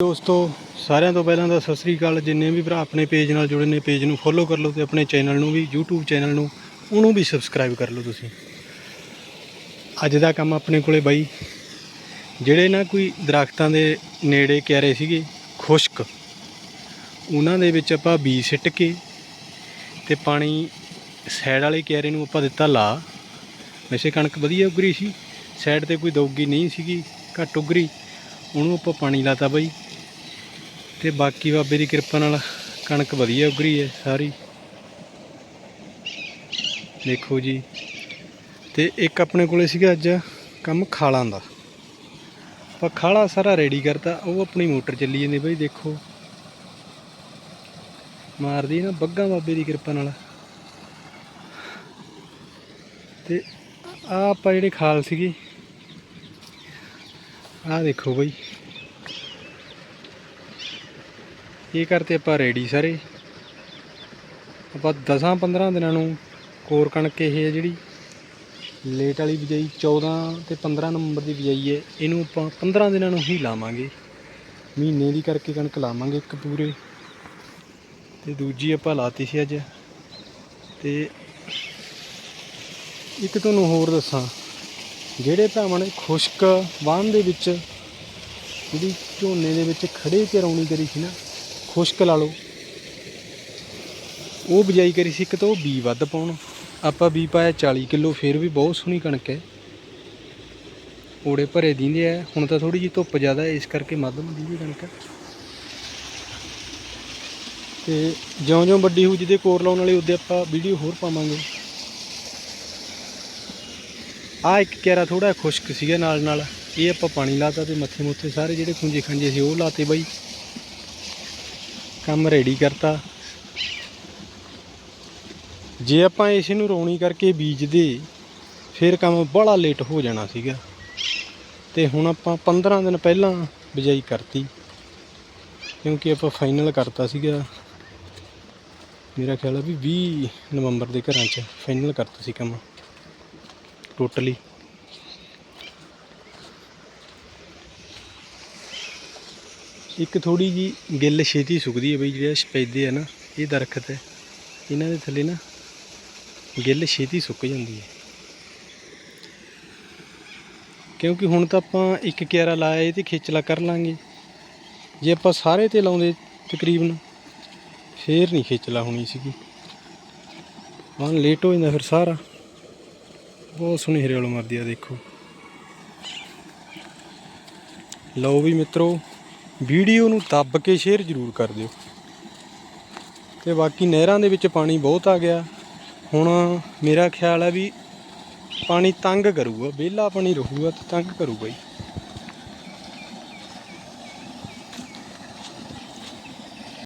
ਦੋਸਤੋ, ਸਾਰਿਆਂ ਤੋਂ ਪਹਿਲਾਂ ਤਾਂ ਸਤਿ ਸ੍ਰੀ ਅਕਾਲ। ਜਿੰਨੇ ਵੀ ਭਰਾ ਆਪਣੇ ਪੇਜ ਨਾਲ ਜੁੜੇ ਨੇ ਪੇਜ ਨੂੰ ਫੋਲੋ ਕਰ ਲਓ ਤੇ ਆਪਣੇ ਚੈਨਲ ਨੂੰ ਵੀ, YouTube ਚੈਨਲ ਨੂੰ, ਉਹਨੂੰ ਵੀ ਸਬਸਕ੍ਰਾਈਬ ਕਰ ਲਓ ਤੁਸੀਂ। ਅੱਜ ਦਾ ਕੰਮ ਆਪਣੇ ਕੋਲੇ ਬਾਈ, ਜਿਹੜੇ ਨਾ ਕੋਈ ਦਰਖਤਾਂ ਦੇ ਨੇੜੇ ਕਿਆਰੇ ਸੀਗੇ, ਖੁਸ਼ਕ, ਉਹਨਾਂ ਦੇ ਵਿੱਚ ਆਪਾਂ ਬੀ ਸਿੱਟ ਕੇ ਤੇ ਪਾਣੀ ਸਾਈਡ ਵਾਲੇ ਕਿਆਰੇ ਨੂੰ ਆਪਾਂ ਦਿੱਤਾ ਲਾ। ਵੈਸੇ ਕਣਕ ਵਧੀਆ ਉਗਰੀ ਸੀ ਸਾਈਡ ਤੇ ਕੋਈ ਦੋਗੀ ਨਹੀਂ ਸੀਗੀ, ਘੱਟ ਉਗਰੀ। ਉਹਨੂੰ ਆਪਾਂ ਪਾਣੀ ਲਾਤਾ ਬਾਈ। ਤੇ ਬਾਕੀ ਬਾਬੇ ਦੀ ਕਿਰਪਾ ਨਾਲ ਕਣਕ ਵਧੀਆ ਉਗਰੀ ਹੈ ਸਾਰੀ। ਦੇਖੋ ਜੀ। ਤੇ ਇੱਕ ਆਪਣੇ ਕੋਲੇ ਸੀਗਾ ਅੱਜ ਕੰਮ ਖਾਲਾਂ ਦਾ। ਆਪਾਂ ਖਾਲਾ ਸਾਰਾ ਰੈਡੀ ਕਰਤਾ, ਉਹ ਆਪਣੀ ਮੋਟਰ ਚੱਲੀ ਜਾਂਦੀ ਬਈ, ਦੇਖੋ। ਮਾਰਦੀ ਨਾ ਬੱਗਾ ਬਾਬੇ ਦੀ ਕਿਰਪਾ ਨਾਲ। ਤੇ ਆ ਆਪਾਂ ਜਿਹੜੇ ਖਾਲ ਸੀਗੀ, ਆਹ ਦੇਖੋ ਬਈ। ਇਹ ਕਰਤੇ ਆਪਾਂ ਰੈਡੀ ਸਾਰੇ। ਆਪਾਂ 10-15 ਦਿਨਾਂ ਨੂੰ ਕੋਰ ਕਣਕ ਇਹ ਹੈ ਜਿਹੜੀ, ਲੇਟ ਵਾਲੀ ਬਿਜਾਈ 14 ਤੇ 15 ਨਵੰਬਰ ਦੀ ਬਿਜਾਈ ਹੈ। ਇਹਨੂੰ ਆਪਾਂ 15 ਦਿਨਾਂ ਨੂੰ ਹੀ ਲਾਵਾਂਗੇ। ਮਹੀਨੇ ਦੀ ਕਰਕੇ ਕਣਕ ਲਾਵਾਂਗੇ ਇੱਕ ਪੂਰੇ। ਤੇ ਦੂਜੀ ਆਪਾਂ ਲਾਤੀ ਸੀ ਅੱਜ। ਤੇ ਇੱਕ ਤੁਹਾਨੂੰ ਹੋਰ ਦੱਸਾਂ। ਜਿਹੜੇ ਭਰਾਵਾਂ ਨੇ ਖੁਸ਼ਕ ਵਾਹਨ ਦੇ ਵਿੱਚ, ਜਿਹੜੀ ਝੋਨੇ ਦੇ ਵਿੱਚ ਖੜੇ ਕੇ ਰੌਣੀ ਕਰੀ ਸੀ ਨਾ ਖੁਸ਼ਕ ਲਾ ਲਓ। ਉਹ ਬਿਜਾਈ ਕਰੀ ਸੀ ਇੱਕ ਤਾਂ ਉਹ ਬੀ ਵੱਧ ਪਾਉਣ। ਆਪਾਂ ਬੀ ਪਾਇਆ 40 ਕਿਲੋ, ਫਿਰ ਵੀ ਬਹੁਤ ਸੋਹਣੀ ਕਣਕ ਹੈ। ਓੜੇ ਭਰੇ ਦਿੰਦੇ ਆ। ਹੁਣ ਤਾਂ ਥੋੜੀ ਜਿਹੀ ਧੁੱਪ ਜ਼ਿਆਦਾ ਇਸ ਕਰਕੇ ਮੱਧਮ ਦੀ ਕਣਕ ਤੇ ਜਿਉਂ-ਜਿਉਂ ਵੱਡੀ ਹੋ ਜਿਹਦੇ ਕੋਰ ਲਾਉਣ ਵਾਲੇ ਉਹਦੇ ਆਪਾਂ ਵੀਡੀਓ ਹੋਰ ਪਾਵਾਂਗੇ। ਆ ਇੱਕ ਕਿਆਰਾ ਥੋੜਾ ਖੁਸ਼ਕ ਸੀਗਾ ਨਾਲ ਨਾਲ ਇਹ ਆਪਾਂ ਪਾਣੀ ਲਾਤਾ ਤੇ ਮੱਥੇ ਮੁੱਥੇ ਸਾਰੇ ਜਿਹੜੇ ਖੁੰਝੇ ਖੰਝੇ ਸੀ, ਉਹ ਲਾਤੇ ਬਾਈ। ਕੰਮ ਰੈਡੀ ਕਰਤਾ। ਜੇ ਆਪਾਂ ਇਸ ਨੂੰ ਰੌਣੀ ਕਰਕੇ ਬੀਜਦੇ, ਫਿਰ ਕੰਮ ਬੜਾ ਲੇਟ ਹੋ ਜਾਣਾ ਸੀਗਾ। ਤੇ ਹੁਣ ਆਪਾਂ 15 ਦਿਨ ਪਹਿਲਾਂ ਬਿਜਾਈ ਕਰਤੀ, ਕਿਉਂਕਿ ਆਪਾਂ ਫਾਈਨਲ ਕਰਤਾ ਸੀਗਾ। ਮੇਰਾ ਖਿਆਲ ਆ ਵੀ 20 ਨਵੰਬਰ ਦੇ ਘਰਾਂ 'ਚ ਫਾਈਨਲ ਕਰਤਾ ਸੀ ਕੰਮ ਟੋਟਲੀ ਇੱਕ ਥੋੜੀ ਜੀ ਗਿੱਲ ਛੇਤੀ ਸੁੱਕਦੀ ਹੈ ਬਈ ਜਿਹੜੇ ਸਪੈਦੇ ਆ ਨਾ, ਇਹ ਦਰਖਤ ਹੈ। ਇਹਨਾਂ ਦੇ ਥੱਲੇ ਨਾ ਗਿੱਲ ਛੇਤੀ ਸੁੱਕ ਜਾਂਦੀ ਹੈ। ਕਿਉਂਕਿ ਹੁਣ ਤਾਂ ਆਪਾਂ ਇੱਕ ਕਿਆਰਾ ਲਾਇਆ, ਇਹ ਤੇ ਖੇਚਲਾ ਕਰ ਲਾਂਗੇ। ਜੇ ਆਪਾਂ ਸਾਰੇ ਤੇ ਲਾਉਂਦੇ ਤਕਰੀਬਨ, ਫੇਰ ਨਹੀਂ ਖੇਚਲਾ ਹੋਣੀ ਸੀਗੀ। ਹਾਂ ਲੇਟ ਹੋ ਜਾਂਦਾ ਫਿਰ ਸਾਰਾ। ਬਹੁਤ ਸੋਹਣੀ ਹਰਿਆਲ ਮਰਦੀ ਆ ਦੇਖੋ। ਲਓ ਵੀ ਮਿੱਤਰੋ ਵੀਡੀਓ ਨੂੰ ਦੱਬ ਕੇ ਸ਼ੇਅਰ ਜ਼ਰੂਰ ਕਰ ਦਿਓ। ਤੇ ਬਾਕੀ ਨਹਿਰਾਂ ਦੇ ਵਿੱਚ ਪਾਣੀ ਬਹੁਤ ਆ ਗਿਆ। ਹੁਣ ਮੇਰਾ ਖਿਆਲ ਹੈ ਵੀ ਪਾਣੀ ਤੰਗ ਕਰੂਗਾ, ਵਿਹਲਾ ਪਾਣੀ ਰਹੂਗਾ ਤਾਂ ਤੰਗ ਕਰੂਗਾ ਹੀ।